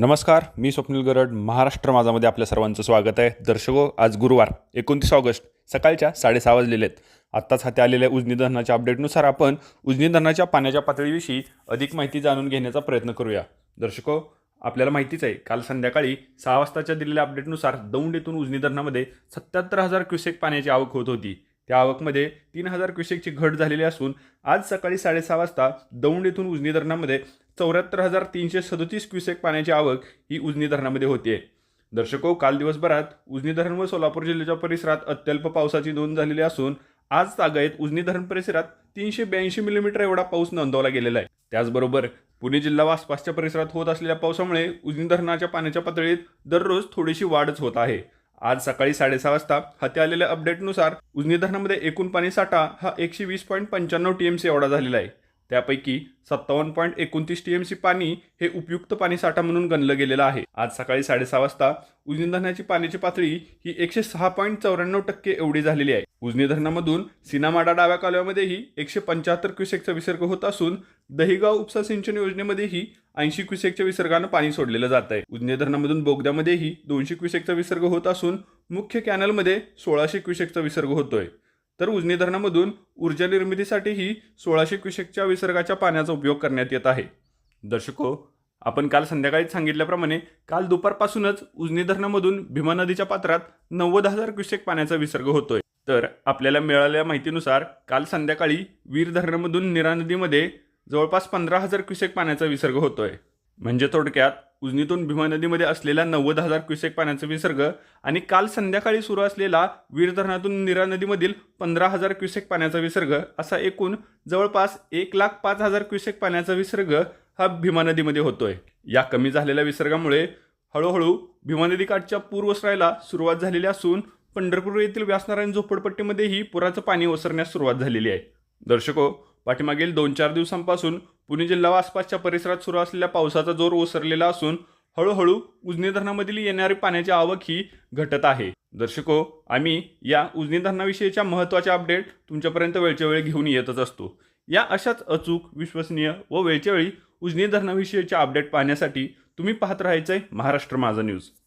नमस्कार मी स्वप्नील गरड. महाराष्ट्र माझामध्ये आपल्या सर्वांचं स्वागत आहे. दर्शको आज गुरुवार एकोणतीस ऑगस्ट सकाळच्या साडेसहा वाजलेले आहेत. आत्ताच हाती आलेल्या उजनी धरणाच्या अपडेटनुसार आपण उजनी धरणाच्या पाण्याच्या पातळीविषयी अधिक माहिती जाणून घेण्याचा प्रयत्न करूया. दर्शको आपल्याला माहितीच आहे काल संध्याकाळी सहा वाजताच्या दिलेल्या अपडेटनुसार दौंड येथून उजनी धरणामध्ये सत्याहत्तर हजार क्युसेक पाण्याची आवक होत होती. त्या आवकमध्ये तीन हजार क्युसेकची घट झालेली असून आज सकाळी साडेसहा वाजता दौंड येथून उजनी धरणामध्ये चौऱ्याहत्तर हजार तीनशे सदोतीस क्युसेक पाण्याची आवक ही उजनी धरणामध्ये होते दर्शको काल दिवसभरात उजनी धरण व सोलापूर जिल्ह्याच्या परिसरात अत्यल्प पावसाची नोंद झालेली असून आज तागायत उजनी धरण परिसरात तीनशे ब्याऐंशी मिलीमीटर एवढा पाऊस नोंदवला गेलेला आहे. त्याचबरोबर पुणे जिल्हा व आसपासच्या परिसरात होत असलेल्या पावसामुळे उजनी धरणाच्या पाण्याच्या पातळीत दररोज थोडीशी वाढच होत आहे. आज सकाळी साडेसहा वाजता हाती आलेल्या अपडेटनुसार उजनी धरणामध्ये एकूण पाणी साठा हा एकशे वीस पॉईंट पंच्याण्णव टी एम सी एवढा झालेला आहे. त्यापैकी सत्तावन्न पॉईंट एकोणतीस टी एम सी पाणी हे उपयुक्त पाणी साठा म्हणून गणलं गेलेलं आहे. आज सकाळी साडेसहा वाजता उजनी धरणाची पाण्याची पातळी ही एकशे सहा पॉईंट चौऱ्याण्णव टक्के एवढी झालेली आहे. उजनी धरणामधून सिनामाडा डाव्या कालव्यामध्येही एकशे पंच्याहत्तर क्युसेकचा विसर्ग होत असून दहिगाव उपसा सिंचन योजनेमध्येही ऐंशी क्युसेकच्या विसर्गानं पाणी सोडलेलं जात आहे. उजनी धरणामधून बोगद्यामध्येही दोनशे क्युसेकचा विसर्ग होत असून मुख्य कॅनलमध्ये सोळाशे क्युसेकचा विसर्ग होतोय. तर उजनी धरणामधून ऊर्जा निर्मितीसाठीही सोळाशे क्युसेकच्या विसर्गाच्या पाण्याचा उपयोग करण्यात येत आहे. दर्शको आपण काल संध्याकाळी सांगितल्याप्रमाणे काल दुपारपासूनच उजनी धरणामधून भीमा नदीच्या पात्रात नव्वद हजार क्युसेक पाण्याचा विसर्ग होतोय. तर आपल्याला मिळालेल्या माहितीनुसार काल संध्याकाळी वीर धरणामधून निरा नदीमध्ये जवळपास पंधरा हजार क्युसेक पाण्याचा विसर्ग होतोय. म्हणजे थोडक्यात उजनीतून भीमा नदीमध्ये असलेला नव्वद हजार क्युसेक पाण्याचा विसर्ग आणि काल संध्याकाळी सुरू असलेला वीर धरणातून निरा नदीमधील पंधरा हजार क्युसेक पाण्याचा विसर्ग असा एकूण जवळपास एक लाख पाच हजार क्युसेक पाण्याचा विसर्ग हा भीमा नदीमध्ये होतोय. या कमी झालेल्या विसर्गामुळे हळूहळू भीमा नदीकाठच्या पूर ओसरायला सुरुवात झालेली असून पंढरपूर येथील व्यासनारायण झोपडपट्टीमध्येही पुराचं पाणी ओसरण्यास सुरुवात झालेली आहे. दर्शको पाठीमागील दोन चार दिवसांपासून पुणे जिल्हा व आसपासच्या परिसरात सुरू असलेल्या पावसाचा जोर ओसरलेला असून हळूहळू उजनी धरणामधील येणारी पाण्याची आवक ही घटत आहे. दर्शको आम्ही या उजनी धरणाविषयीच्या महत्त्वाच्या अपडेट तुमच्यापर्यंत वेळच्या वेळी घेऊन येतच असतो. या अशाच अचूक विश्वसनीय व वेळच्या वेळी उजनी धरणाविषयीच्या अपडेट पाहण्यासाठी तुम्ही पाहत राहायचं आहे महाराष्ट्र माझा न्यूज.